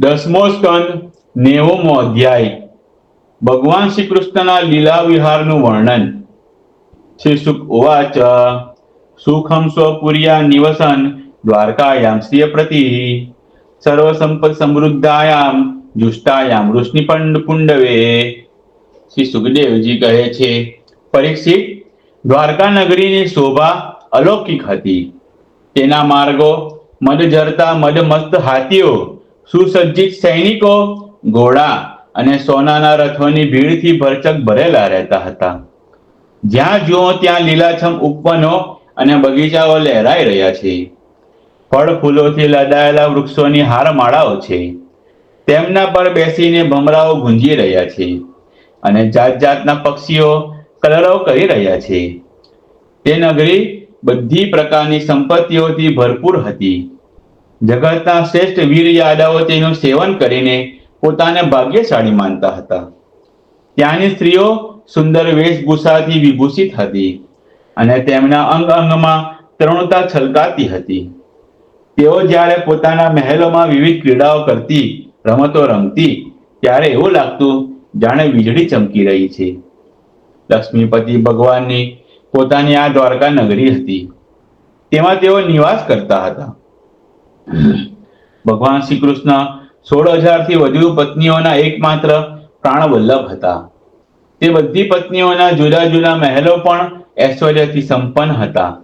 દસમો સ્કંદ, નેવમો અધ્યાય. ભગવાન શ્રી કૃષ્ણના લીલા વિહારનું વર્ણન. શ્રી સુખ ઉવાચ સુખમ સ્વપુર્યા નિવસન દ્વારકાયામ શ્રિય પ્રતિ. સર્વ સંપત સમૃદ્ધાયામ, જુષ્ટાયામ વૃષ્ણિપંડ પુંડવે. શ્રી સુખદેવજી કહે છે, પરીક્ષિત, દ્વારકા નગરીની શોભા અલૌકિક હતી. તેના માર્ગો, મદ જરતા મદમસ્ત હાથીઓ સુસજ્જિત સૈનિકો ઘોડા અને સોનાના રથોની ભીડથી ભરચક ભરેલા રહેતા હતા. જ્યાં જુઓ ત્યાં લીલાછમ ઉપવનો અને બગીચાઓ લહેરાઈ રહ્યા છે. ફળ ફૂલોથી લદાયેલા વૃક્ષોની હારમાળાઓ છે. તેમના પર બેસીને ભમરાઓ ગુંજી રહ્યા છે અને જાત જાતના પક્ષીઓ કલરવ કરી રહ્યા છે. તે નગરી બધી પ્રકારની સંપત્તિઓથી ભરપૂર હતી. જગતના શ્રેષ્ઠ વીર યાદાઓ તેનું સેવન કરીને પોતાને ભાગ્યશાળી માનતા હતા. ત્યાંની સ્ત્રીઓ સુંદર વેશભૂષાથી વિભૂષિત હતી અને તેમના અંગ અંગમાં તરુણતા છલકાતી હતી. તેઓ જ્યારે પોતાના મહેલોમાં વિવિધ ક્રીડાઓ કરતી, રમતો રમતી, ત્યારે એવું લાગતું જાણે વીજળી ચમકી રહી છે. લક્ષ્મીપતિ ભગવાનની પોતાની આ દ્વારકા નગરી હતી. તેમાં તેઓ નિવાસ કરતા હતા. ભગવાન શ્રી કૃષ્ણ સોળ હજારથી વધુ પત્નીઓના એકમાત્ર પ્રાણવલ્લભ હતા. તે બધી પત્નીઓના જુદા જુદા મહેલો પણ ઐશ્વર્યથી સંપન્ન હતા.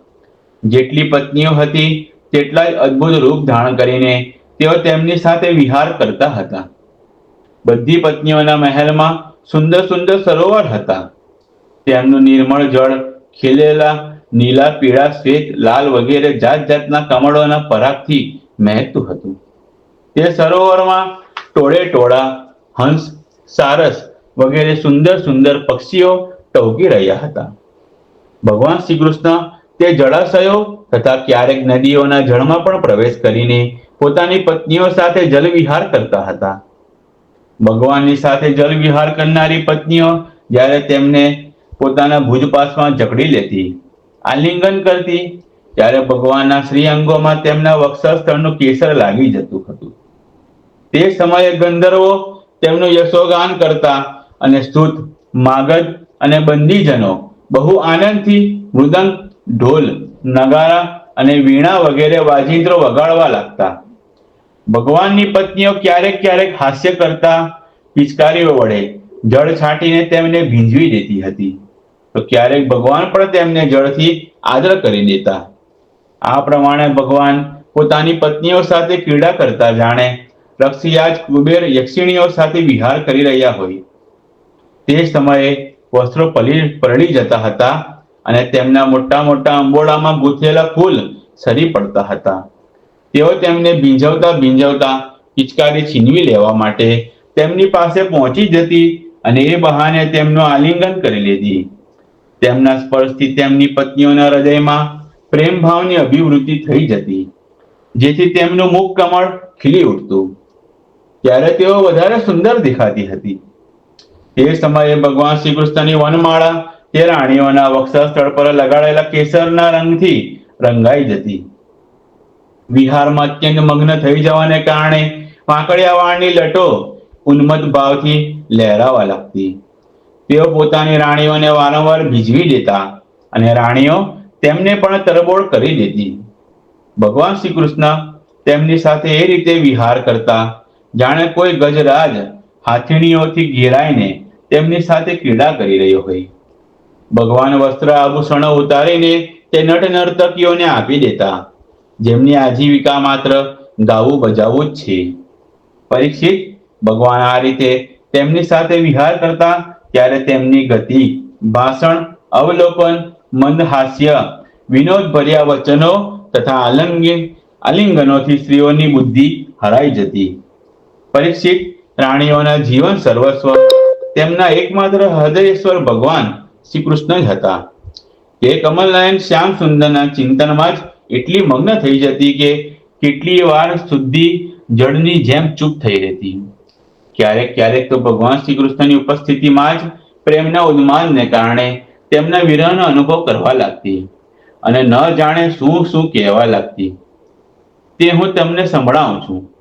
જેટલી પત્નીઓ હતી તેટલા અદ્ભુત રૂપ ધારણ કરીને તેઓ તેમની સાથે વિહાર કરતા હતા. બધી પત્નીઓના મહેલમાં સુંદર સુંદર સરોવર હતા. તેમનું નિર્મળ જળ, ખીલેલા, નીલા પીળા શ્વેત, લાલ વગેરે જાત જાતના કમળોના પરાગથી મહેકતું હતું. તે સરોવરમાં ટોળે ટોળા, હંસ, સારસ વગેરે સુંદર સુંદર પક્ષીઓ ટવકી રહ્યા હતા. ભગવાન શ્રી કૃષ્ણ તે જળાશયો તથા ક્યારેક નદીઓના જળમાં પણ પ્રવેશ કરીને પોતાની પત્નીઓ સાથે જલવિહાર કરતા હતા. ભગવાનની સાથે જલવિહાર કરનારી પત્નીઓ જ્યારે તેમને પોતાના ભુજપાસમાં જકડી લેતી, આલિંગન કરતી ત્યારે ભગવાનના શ્રી અંગોમાં તેમના વક્ષસ્થળનું કેસર લાગી જતું હતું. તે સમયે ગંધર્વો તેમનું યશોગાન કરતા અને સ્તુત, માગધ અને બંદીજનો બહુ આનંદથી મૃદંગ, ઢોલ, નગારા અને વીણા વગેરે વાજિંત્રો વગાડવા લાગતા. ભગવાનની પત્નીઓ ક્યારેક ક્યારેક હાસ્ય કરતા પિચકારીઓ વડે જળ છાંટીને તેમને ભીંજવી દેતી હતી. તો ક્યારેક ભગવાન પણ તેમને જળથી આદર કરી દેતા. આ પ્રમાણે ભગવાન પોતાની પત્નીઓ સાથે ક્રીડા કરતા જાણે રક્ષિયાજ કુબેર યક્ષિણીઓ સાથે વિહાર કરી રહ્યા હોય. તે સમયે વસ્ત્રો પલી પરળી જતા હતા અને તેમના મોટા મોટા અંબોળામાં ગૂંથેલા ફૂલ સરી પડતા હતા. તેઓ તેમને ભીંજવતા ભીંજવતા પિચકારી છીનવી લેવા માટે તેમની પાસે પહોંચી જતી અને એ બહાને તેમનું આલિંગન કરી લીધી. તેમના સ્પર્શથી તેમની પત્નીઓના હૃદયમાં પ્રેમ ભાવની અભિવૃદ્ધિ થઈ જતી, જેથી તેમનું મુખ કમળ ખીલી ઉઠતું. ત્યારે તેઓ વધારે સુંદર દેખાતી હતી. તે સમયે ભગવાન શ્રી કૃષ્ણની વનમાળા તે રાણીઓના વક્ષસ્થળ પર લગાડેલા કેસરના રંગથી રંગાઈ જતી. વિહારમાં અત્યંત મગ્ન થઈ જવાને કારણે વાંકડિયા વાળની લટો ઉન્મત ભાવથી લહેરાવા લાગતી. તેઓ પોતાની રાણીઓને વારંવાર ભીજવી દેતા અને રાણીઓ તેમને પણ તરબોળ કરી દેતી ભગવાન શ્રી કૃષ્ણ તેમની સાથે એ રીતે વિહાર કરતા, જાણે કોઈ ગજરાજ હાથીણીઓથી ઘેરાઈને તેમની સાથે ક્રીડા કરી રહ્યો હોય. ભગવાન વસ્ત્ર આભૂષણો ઉતારીને તે નટ નર્તકીઓને આપી દેતા. જેમની આજીવિકા માત્ર ગાવું બજાવવું જ છે. પરીક્ષિત, ભગવાન આ રીતે તેમની સાથે વિહાર કરતા, ત્યારે તેમની ગતિ, ભાષણ, અવલોકન મંદ હાસ્ય વિનોદ ભર્યા વચનો તથા આલંગે આલિંગનોથી સ્ત્રીઓની બુદ્ધિ હરાઈ જતી. પરીક્ષિત પ્રાણીઓના જીવન સર્વસ્વ, તેમના એકમાત્ર હૃદયેશ્વર ભગવાન શ્રી કૃષ્ણ જ હતા. તે કમલનયન શ્યામ સુંદરના ચિંતનમાં જ એટલી મગ્ન થઈ જતી કે કેટલી વાર શુદ્ધિ જળની જેમ ચૂપ થઈ રહેતી. ક્યારેક ક્યારેક તો ભગવાન શ્રી કૃષ્ણની ઉપસ્થિતિમાં જ પ્રેમના ઉન્માદને કારણે તેમના વિરહનો અનુભવ કરવા લાગતી. અને ન જાણે શું શું કહેવા લાગતી. તે હું તમને સંભળાવું છું.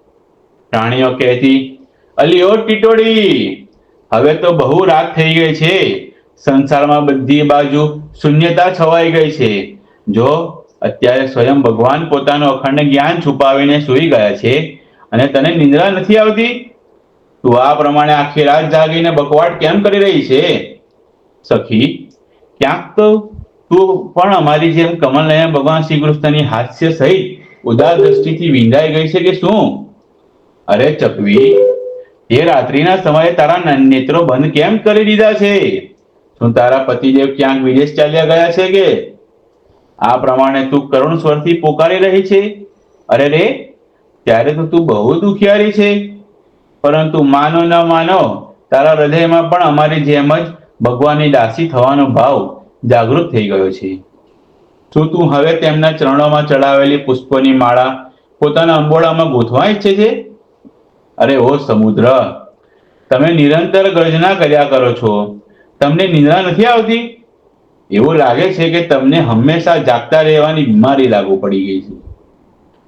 પ્રાણીઓ કહેતી અલી ઓ ટીટોડી હવે તો બહુ રાત થઈ ગઈ છે. સંસારમાં બધી બાજુ શૂન્યતા છવાઈ ગઈ છે. જો અત્યારે સ્વયં ભગવાન પોતાનું અખંડ જ્ઞાન છુપાવીને સૂઈ ગયા છે અને તને નિંદ્રા નથી આવતી? તું આ પ્રમાણે આખી રાત જાગીને બકવાટ કેમ કરી રહી છે? સખી ક્યાંક તો તું પણ અમારી જેમ કમલનયન ભગવાન શ્રી કૃષ્ણની હાસ્ય સહિત ઉદાર દ્રષ્ટિથી વિંધાઈ ગઈ છે કે શું? અરે ચકવી, એ રાત્રિના સમયે તારા નેત્રો બંધ કેમ કરી દીધા છે? શું તારા પતિદેવ ક્યાંક વિદેશ ચાલ્યા ગયા છે કે? આ પ્રમાણે તું કરુણ સ્વરથી પોકારી રહી છે? અરે રે, ત્યારે તો તું બહુ દુખિયારી છે. પરંતુ માનો ન માનો, તારા હૃદયમાં પણ અમારી જેમ જ ભગવાનની દાસી થવાનો ભાવ જાગૃત થઈ ગયો છે. શું તું હવે તેમના ચરણોમાં ચડાવેલી પુષ્પોની માળા પોતાના અંબોળામાં ગોથવા ઈચ્છે છે? અરે ઓ સમુદ્ર, તમે નિરંતર ગર્જના કર્યા કરો છો. તમને નિંદ્રા નથી આવતી? એવું લાગે છે કે તમને હંમેશા જાગતા રહેવાની બીમારી લાગુ પડી ગઈ છે.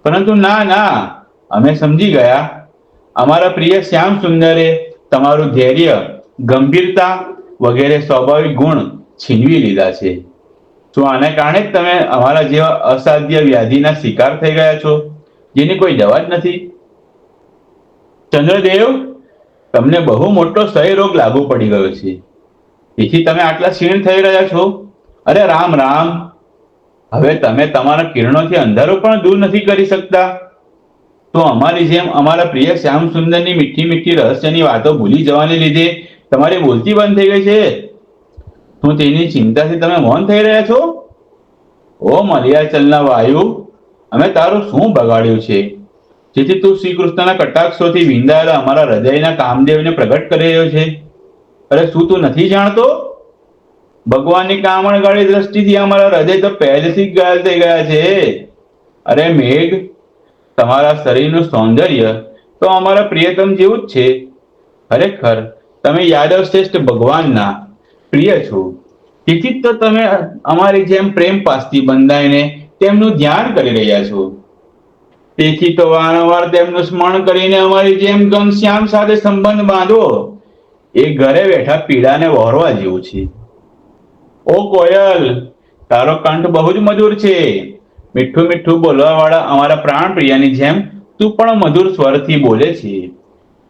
પરંતુ ના ના, અમે સમજી ગયા. અમારા પ્રિય શ્યામ સુંદરે તમારું ધૈર્ય, ગંભીરતા વગેરે સ્વાભાવિક ગુણ છીનવી લીધા છે. તો આને કારણે જ તમે અમારા જેવા અસાધ્ય વ્યાધિના શિકાર થઈ ગયા છો, જેની કોઈ દવા જ નથી. ચંદ્રદેવ, તમને બહુ મોટો રોગ લાગુ પડી ગયો છે. તેથી તમે આટલા ક્ષીણ થઈ રહ્યા છો. અરે રામ રામ. હવે તમે તમારા કિરણોથી અંધારો પણ દૂર નથી કરી શકતા. તો અમારી જેમ અમારા પ્રિય શ્યામ સુંદરની મીઠી મીઠી રહસ્યની વાતો ભૂલી જવાને લીધે તમારી બોલતી બંધ થઈ ગઈ છે? શું તેની ચિંતાથી તમે મૌન થઈ રહ્યા છો? ઓ મલિયાચલના વાયુ, અમે તારું શું બગાડ્યું છે? જેથી તું શ્રી કૃષ્ણના કટાક્ષોથી વિંદાયેલા અમારા હૃદયના કામદેવને પ્રગટ કરી રહ્યો છે. અરે શું તું નથી જાણતો? ભગવાનની કામણગાળી દ્રષ્ટિથી અમારા હૃદય તો પહેલેથી જ ઘાયલ થઈ ગયા છે. અરે મેઘ, તમારા શરીરનું સૌંદર્ય તો અમારા પ્રિયતમ જેવું જ છે. ખરેખર તમે યાદવ શ્રેષ્ઠ ભગવાનના પ્રિય છો. તેથી તો તમે અમારી જેમ પ્રેમ પાસથી બંધાઈને તેમનું ધ્યાન કરી રહ્યા છો. તેથી તો વારંવાર તેમનું સ્મરણ કરીને અમારી જેમ ઘનશ્યામ સાથે સંબંધ બાંધો. એ ઘરે બેઠા પીડાને વહોરવા જેવું છે. ઓ કોયલ, તારો કંઠ બહુ જ મધુર છે. મીઠું મીઠું બોલવા વાળા અમારા પ્રાણ પ્રિયાની જેમ તું પણ મધુર સ્વરથી બોલે છે.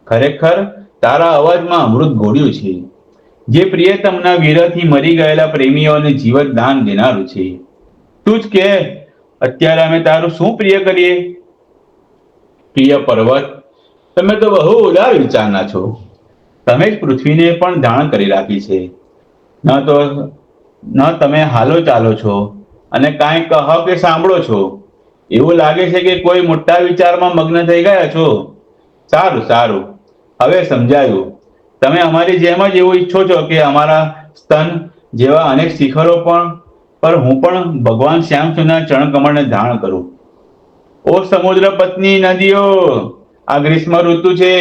ખરેખર તારા અવાજમાં અમૃત ઘોડ્યું છે. જે પ્રિયતમના વિરહથી મરી ગયેલા પ્રેમીઓને જીવન દાન દેનારું છે. તું જ કે અત્યારે અમે તારું શું પ્રિય કરીએ? પ્રિય પર્વત, તમે તો બહુ ઉદાર વિચારના છો. તમે જ પૃથ્વીને પણ જાણ કરી રાખી છે. ન તો, ન તમે હાલો ચાલો છો અને કાંઈ કહો કે સાંભળો છો. એવું લાગે છે કે કોઈ મોટા વિચારમાં મગ્ન થઈ ગયા છો. સારું સારું. હવે સમજાયું. તમે અમારી જેમ જ એવું ઈચ્છો છો કે અમારા સ્તન જેવા અનેક શિખરો પણ, પર હું પણ ભગવાન શ્યામચંદ્રના ચરણ કમળને ધારણ કરું. ઓ સમુદ્ર પત્ની નદીઓ, આ ગ્રીષ્મ ઋતુ છે.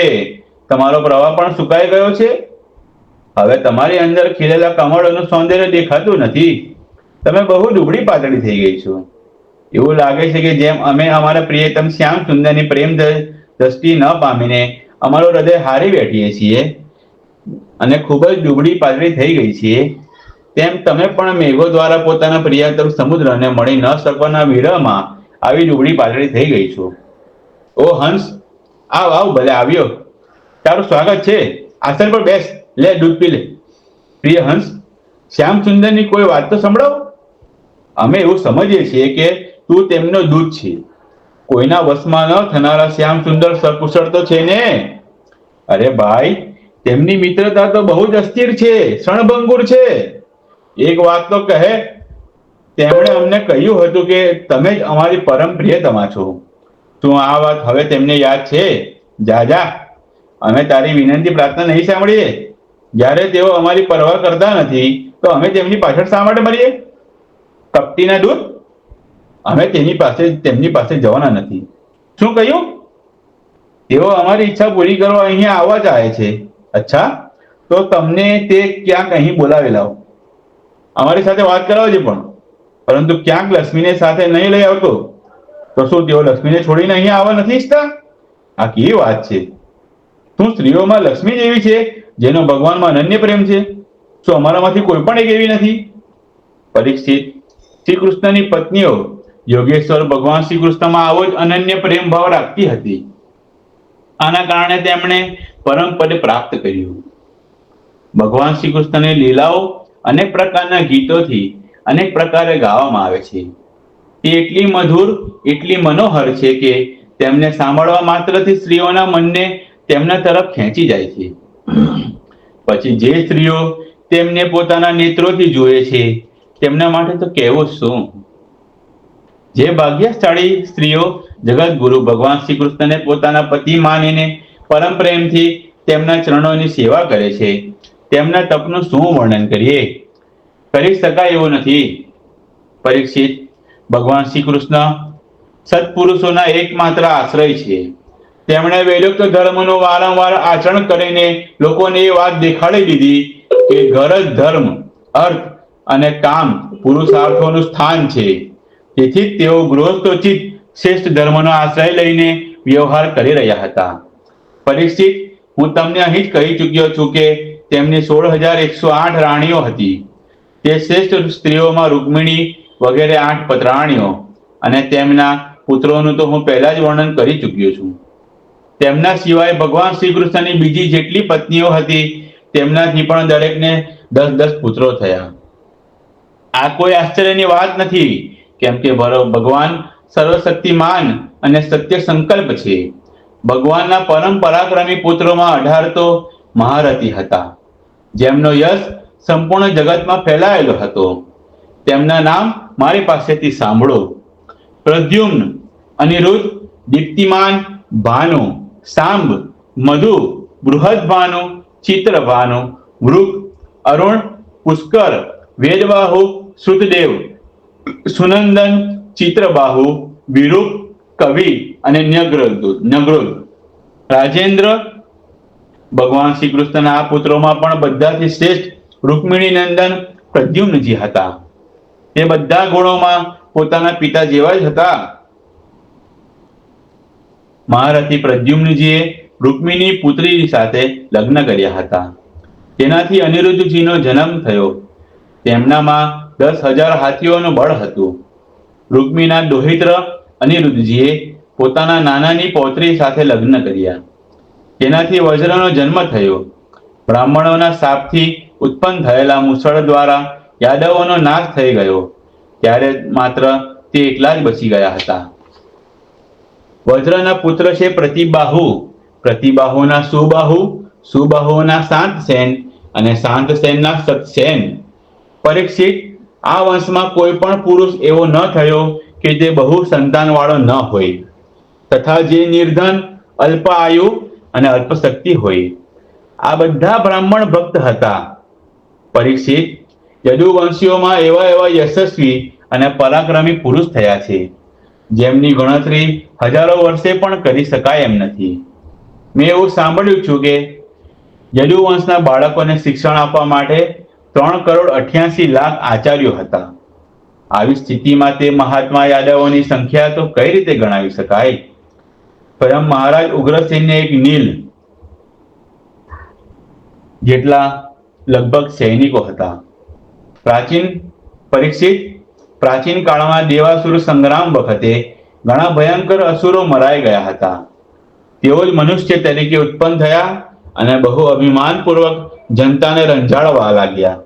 તમારો પ્રવાહ પણ સુકાઈ ગયો છે? હવે તમારી અંદર ખીલેલા કમળોનું સૌંદર્ય દેખાતું નથી. તમે બહુ દુબળી પાતળી થઈ ગઈ છો. એવું લાગે છે કે જેમ અમે અમારા પ્રિયતમ શ્યામ સુંદરની પ્રેમ દ્રષ્ટિ ન પામીને અમારું હૃદય હારી બેઠીએ છીએ અને ખૂબ જ દુબળી પાતળી થઈ ગઈ છીએ. તેમ તમે પણ મેઘો દ્વારા પોતાના પ્રિયતર સમુદ્રને મળી ન શકવાના વિરહમાં આવી દુબળી પાતળી થઈ ગઈ છું. ઓ હંસ, આવ આવ, ભલે આવ્યો. તારું સ્વાગત છે. આસન પર બેસ. લે, દૂધ પી લે. પ્રિય હંસ શ્યામ સુંદરની કોઈ વાત તો સંભળાવ? અમે એવું સમજીએ છીએ કે તું તેમનો દૂધ છે. કોઈના વશમાં ન થનારા શ્યામ સુંદર સકુશળ તો છે ને? અરે ભાઈ, તેમની મિત્રતા તો બહુ જ અસ્થિર છે, ક્ષણભંગુર છે. એક વાત તો કહે, તેમણે અમને કહ્યું હતું કે તમે જ અમારી પરમ પ્રિયતમા છો. શું આ વાત હવે તેમને યાદ છે? જા જા. અમે તારી વિનંતી પ્રાર્થના નહીં સાંભળીએ. જ્યારે તેઓ અમારી પરવા કરતા નથી, તો અમે તેમની પાછળ શા માટે મરીએ? કપટીના દૂત? અમે તેની પાસે, તેમની પાસે જવાના નથી. શું કહ્યું? તેઓ અમારી ઈચ્છા પૂરી કરવા અહીંયા આવવા જ આવે છે. અચ્છા, તો તમને તે ક્યાંક અહીં બોલાવી લાવો. અમારી સાથે વાત કરાવજે પણ. પરંતુ ક્યાંક લક્ષ્મીને સાથે નહીં લઈ આવતો. તો શું તેઓ લક્ષ્મીને છોડીને અહીંયા આવવા નથી ઈચ્છતા? આ કેવી વાત છે? તું સ્ત્રીઓમાં લક્ષ્મી જેવી છે, જેનો ભગવાનમાં અનન્ય પ્રેમ છે? શું અમારામાંથી કોઈ પણ એક એવી નથી? પરીક્ષિત શ્રી કૃષ્ણની પત્નીઓ યોગેશ્વર ભગવાન શ્રી કૃષ્ણમાં આવો જ અનન્ય પ્રેમ ભાવ રાખતી હતી. આના કારણે તેમણે પરમ પ્રાપ્ત કર્યું. ભગવાન શ્રી કૃષ્ણની લીલાઓ અનેક પ્રકારના ગીતોથી અનેક પ્રકારે ગાવામાં આવે છે. તે એટલી મધુર, એટલી મનોહર છે કે તેમને સાંભળવા માત્રથી સ્ત્રીઓના મનને તેમના તરફ ખેંચી જાય છે. પછી જે સ્ત્રીઓ તેમને પોતાના નેત્રોથી જુએ છે, તેમના માટે તો કહેવું શું? જે ભાગ્યશાળી સ્ત્રીઓ જગત ગુરુ ભગવાન શ્રી કૃષ્ણને પોતાના પતિ માનીને પરમ પ્રેમથી તેમના ચરણોની સેવા કરે છે. તેમના તપનું શું વર્ણન કરીએ? કરી શકાય એવું નથી. પરીક્ષિત, ભગવાન શ્રી કૃષ્ણ સત્પુરુષોના એકમાત્ર આશ્રય છે. તેમણે વેદોક્ત ધર્મનું વારંવાર આચરણ કરીને લોકોને એ વાત દેખાડી દીધી કે ઘર જ ધર્મ, અર્થ અને કામ પુરુષાર્થોનું સ્થાન છે. તેથી તેઓ ગૃહસ્થોચિત શ્રેષ્ઠ ધર્મનો આશ્રય લઈને વ્યવહાર કરી રહ્યા હતા. પરીક્ષિત, હું તમને અહીં જ કહી ચૂક્યો છું કે તેમની સોળ હજાર એકસો આઠ રાણીઓ હતી. તે શ્રેષ્ઠ સ્ત્રીઓમાં રૂકમિણી વગેરે આઠ પતરાણીઓ અને તેમના પુત્રોનું તો હું પહેલા જ વર્ણન કરી ચૂક્યો છું. તેમના સિવાય ભગવાન શ્રી કૃષ્ણની બીજી જેટલી પત્નીઓ હતી, તેમનાથી પણ દરેકને દસ દસ પુત્રો થયા. આ કોઈ આશ્ચર્યની વાત નથી. કેમ કે ભગવાન સર્વશક્તિમાન અને સત્ય સંકલ્પ છે. ભગવાનના પરમ પરાક્રમી પુત્રોમાં અઢાર તો મહારથી હતા. જેમનો યશ સંપૂર્ણ જગતમાં ફેલાયેલો હતો. તેમના નામ મારી પાસેથી સાંભળો. પ્રદ્યુમ્ન, અનિરુદ્ધ, દીપ્તિમાન, ભાનુ, સાંબ, મધુ બૃહદભાનુ ચિત્રભાનુ વૃક, અરુણ, પુષ્કર, વેદવાહુ શ્રુતદેવ સુનંદન, ચિત્રબાહુ, વિરૂપ, કવિ અને ન્યગ્રદ ન્યગ્રોધ રાજેન્દ્ર, ભગવાન શ્રી કૃષ્ણના આ પુત્રોમાં પણ બધાથી શ્રેષ્ઠ રૂકમિણી નંદન પ્રદ્યુમ્નજી હતા. તે બધા ગુણોમાં પોતાના પિતા જેવા જ હતા. મહારથી પ્રદ્યુમ્નજીએ રૂકમિણી પુત્રી સાથે લગ્ન કર્યા હતા. તેનાથી અનિરુદ્ધજીનો જન્મ થયો. તેમનામાં દસ હજાર હાથીઓનું બળ હતું. રૂકમીના દોહિત્ર અનિરુદ્ધજીએ પોતાના નાનાની પૌત્રી સાથે લગ્ન કર્યા. તેનાથી વજ્રનો જન્મ થયો. બ્રાહ્મણોના શાપથી ઉત્પન્ન થયેલા મુસળ દ્વારા યાદવોનો નાશ થઈ ગયો. ત્યારે માત્ર તે એકલા જ બચી ગયા હતા. વજ્રના પુત્ર છે પ્રતિબાહુ. પ્રતિબાહુના સુબાહુ, સુબાહુના શાંત સેન અને શાંત સેનના સતસેન પરીક્ષિત આ વંશમાં કોઈ પણ પુરુષ એવો ન થયો કે જે બહુ સંતાન વાળો ન હોય, તથા જે નિર્ધન અલ્પ આયુ અને અલ્પશક્તિ હોય. આ બધા બ્રાહ્મણ ભક્ત હતા. પરીક્ષિત, યદુવંશીઓમાં એવા એવા યશસ્વી અને પરાક્રમી પુરુષ થયા છે, જેમની ગણતરી હજારો વર્ષે પણ કરી શકાય એમ નથી. મેં એવું સાંભળ્યું છું કે યદુવંશના બાળકોને શિક્ષણ આપવા માટે ત્રણ કરોડ અઠ્યાસી લાખ આચાર્યો હતા. આવી સ્થિતિમાં તે મહાત્મા યાદવોની સંખ્યા તો કઈ રીતે ગણાવી શકાય? પરમ મહારાજ ઉગ્રસેનને એક નીલ જેટલા લગભગ સૈનિકો હતા. પ્રાચીન પરીક્ષિત પ્રાચીન કાળમાં દેવાસુર સંગ્રામ વખતે ઘણા ભયંકર અસુરો મરાઈ ગયા હતા. તેઓ જ મનુષ્ય તરીકે ઉત્પન્ન થયા અને બહુ અભિમાનપૂર્વક જનતાને રંજાડવા લાગ્યા.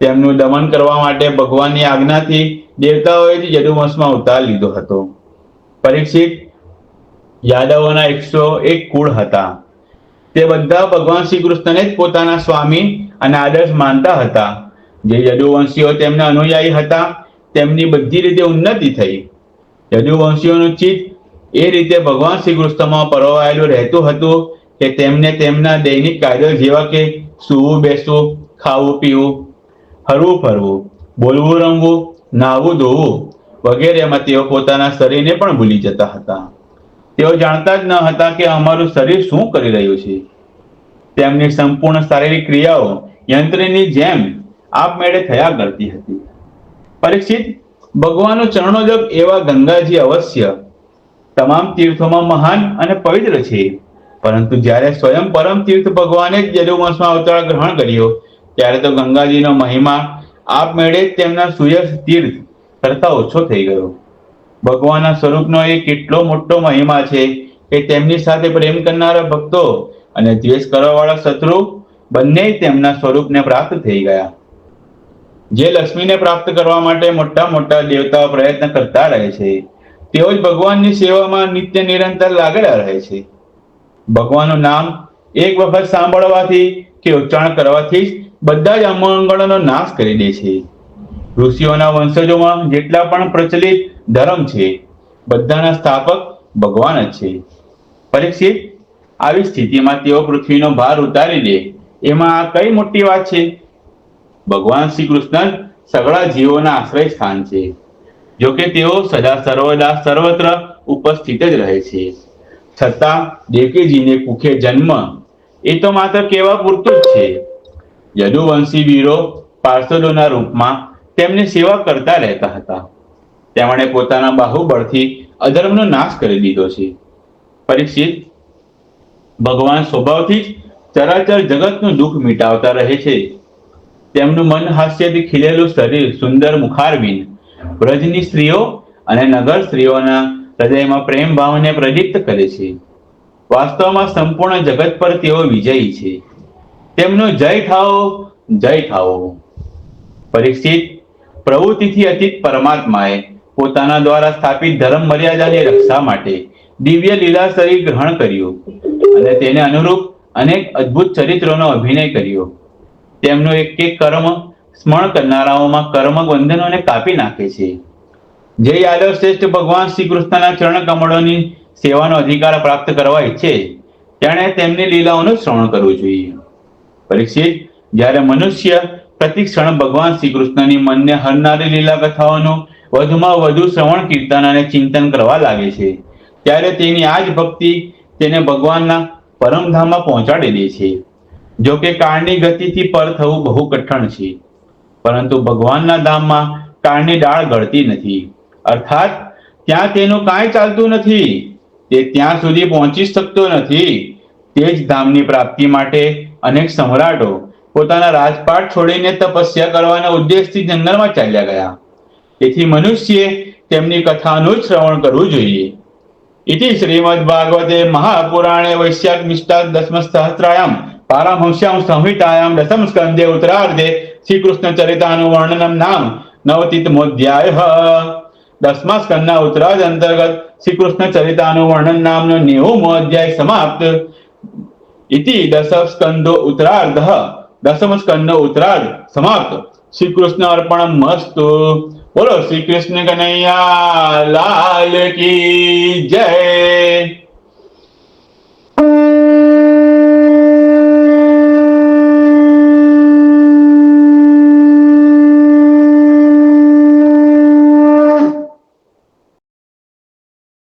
તેમનું દમન કરવા માટે ભગવાનની આજ્ઞાથી દેવતાઓએ જ યદુવંશમાં અવતાર લીધો હતો. પરીક્ષિત યાદવોના એકસો એક કુળ હતા. તે બધા ભગવાન શ્રી કૃષ્ણને જ પોતાના સ્વામી અને આદર્શ માનતા હતા. જે યદુવંશીઓ તેમના અનુયાયી હતા, તેમની બધી રીતે ઉન્નતિ થઈ. યદુવંશીઓનું ચિત્ત એ રીતે ભગવાન શ્રી કૃષ્ણમાં પરોવાયેલું રહેતું હતું કે તેમને તેમના દૈનિક કાર્યો જેવા કે સૂવું, બેસવું, ખાવું, પીવું, હરવું, ફરવું, બોલવું, રમવું, નાહવું, ધોવું વગેરેમાં તેઓ પોતાના શરીરને પણ ભૂલી જતા હતા. તેઓ જાણતા જ ન હતા કે અમારું શરીર શું કરી રહ્યું છે. તેમની સંપૂર્ણ શારીરિક ક્રિયાઓ યંત્રની જેમ આપમેળે થયા કરતી હતી. પરીક્ષિત ભગવાનનો ચરણોજપ એવા ગંગાજી અવશ્ય તમામ તીર્થોમાં મહાન અને પવિત્ર છે. પરંતુ જ્યારે સ્વયં પરમ તીર્થ ભગવાને જ યદુવંશમાં અવતાર ગ્રહણ કર્યો, ત્યારે તો ગંગાજીનો મહિમા આપમેળે જ તેમના સુયશ તીર્થ કરતા ઓછો થઈ ગયો. ભગવાનના સ્વરૂપનો એ કેટલો મોટો મહિમા છે કે તેમની સાથે પ્રેમ કરનારા ભક્તો અને દ્વેષ કરવાવાળા શત્રુ બંને તેમના સ્વરૂપને પ્રાપ્ત થઈ ગયા. જે લક્ષ્મીને પ્રાપ્ત કરવા માટે મોટા મોટા દેવતાઓ પ્રયત્ન કરતા રહે છે, તેઓ જ ભગવાનની સેવામાં નિત્ય નિરંતર લાગેલા રહે છે. ભગવાનનું નામ એક વખત સાંભળવાથી કે ઉચ્ચારણ કરવાથી બધા જ અમંગળોનો નાશ કરી દે છે. ઋષિઓના વંશજોમાં જેટલા પણ પ્રચલિત ધર્મ છે, બધાના સ્થાપક ભગવાન જ છે. પરીક્ષિત, આવી સ્થિતિમાં તેઓ પૃથ્વીનો ભાર ઉતારી દે. એમાં આ કઈ મોટી વાત છે? ભગવાન શ્રી કૃષ્ણ સગળા જીવોના આશ્રય સ્થાન છે, જોકે તેઓ સદા સર્વદા સર્વત્ર ઉપસ્થિત જ રહે છે. છતાં દેવકીજીને કુખે જન્મ એ તો માત્ર કહેવા પૂરતું જ છે. યદુવંશી વીરો પાર્ષદોના રૂપમાં તેમની સેવા કરતા રહેતા હતા. તેમણે પોતાના બાહુબળથી અધર્મનો નાશ કરી દીધો છે. પરીક્ષિત, ભગવાન સ્વભાવથી જ ચરાચર જગતનું દુઃખ મિટાવતા રહે છે. તેમનું મન હાસ્યથી ખીલેલું શરીર સુંદર મુખારબીન વ્રજની સ્ત્રીઓ અને નગર સ્ત્રીઓના હૃદયમાં પ્રેમ ભાવને પ્રદીપ્ત કરે છે. વાસ્તવમાં સંપૂર્ણ જગત પર તેઓ વિજયી છે. તેમનો જય થાઓ જય થાઓ. પરીક્ષિત, પ્રવૃત્તિથી અતીત પરમાત્માએ પોતાના દ્વારા સ્થાપિત ધર્મ મર્યાદાની રક્ષા માટે દિવ્ય લીલા શરીર ગ્રહણ કર્યું અને તેને અનુરૂપ અનેક અદ્ભુત ચરિત્રોનો અભિનય કર્યો. તેમનું એક એક કર્મ સ્મરણ કરનારાઓમાં કર્મ બંધનોને કાપી નાખે છે. જે યાદવ શ્રેષ્ઠ ભગવાન શ્રી કૃષ્ણના ચરણ કમળોની સેવાનો અધિકાર પ્રાપ્ત કરવા ઈચ્છે તેણે તેમની લીલાઓનું શ્રવણ કરવું જોઈએ. પરીક્ષિત, જ્યારે મનુષ્ય પ્રતિ ક્ષણ ભગવાન શ્રી કૃષ્ણની મનને હરનારી લીલા કથાઓનું વધુમાં વધુ શ્રવણ, કીર્તન અને ચિંતન કરવા લાગે છે, ત્યારે તેની આ જ ભક્તિ તેને ભગવાનના પરમધામમાં પહોંચાડી દે છે. જો કે કાળની ગતિથી પર થવું બહુ કઠણ છે, પરંતુ ભગવાનના ધામમાં કાળની ડાળ ગળતી નથી. અર્થાત, ત્યાં તેનું કાંઈ ચાલતું નથી. તે ત્યાં સુધી પહોંચી શકતો નથી. તે જ ધામની પ્રાપ્તિ માટે અનેક સમ્રાટો પોતાના રાજપાટ છોડીને તપસ્યા કરવાના ઉદ્દેશથી જંગલમાં ચાલ્યા ગયા. તેથી મનુષ્યએ તેમની કથાનું શ્રવણ કરવું જોઈએ. ઇતિ શ્રીમદ ભાગવતે મહાપુરાણે વૈશ્યાક મિષ્ટા દસમ સહસ્રાયામ પારામહંસ્યામ સંહિતાયામ દસમ સ્કંદે ઉત્તરાર્ધે શ્રી કૃષ્ણ ચરિતાનું વર્ણનમ નામ નવતિતમોધ્યાય દસમા સ્કંદના ઉત્તરાર્ધ અંતર્ગત શ્રી કૃષ્ણ ચરિતાનું વર્ણન નામનો નેવુંમો અધ્યાય સમાપ્ત ઇતિ દસ સ્કંદો ઉત્તરાર્ધ દસમ સ્કંદનો ઉત્તરાર્ધ સમાપ્ત શ્રી કૃષ્ણ અર્પણ મસ્તુ બોલો શ્રી કૃષ્ણ કનૈયા લાલ કી જય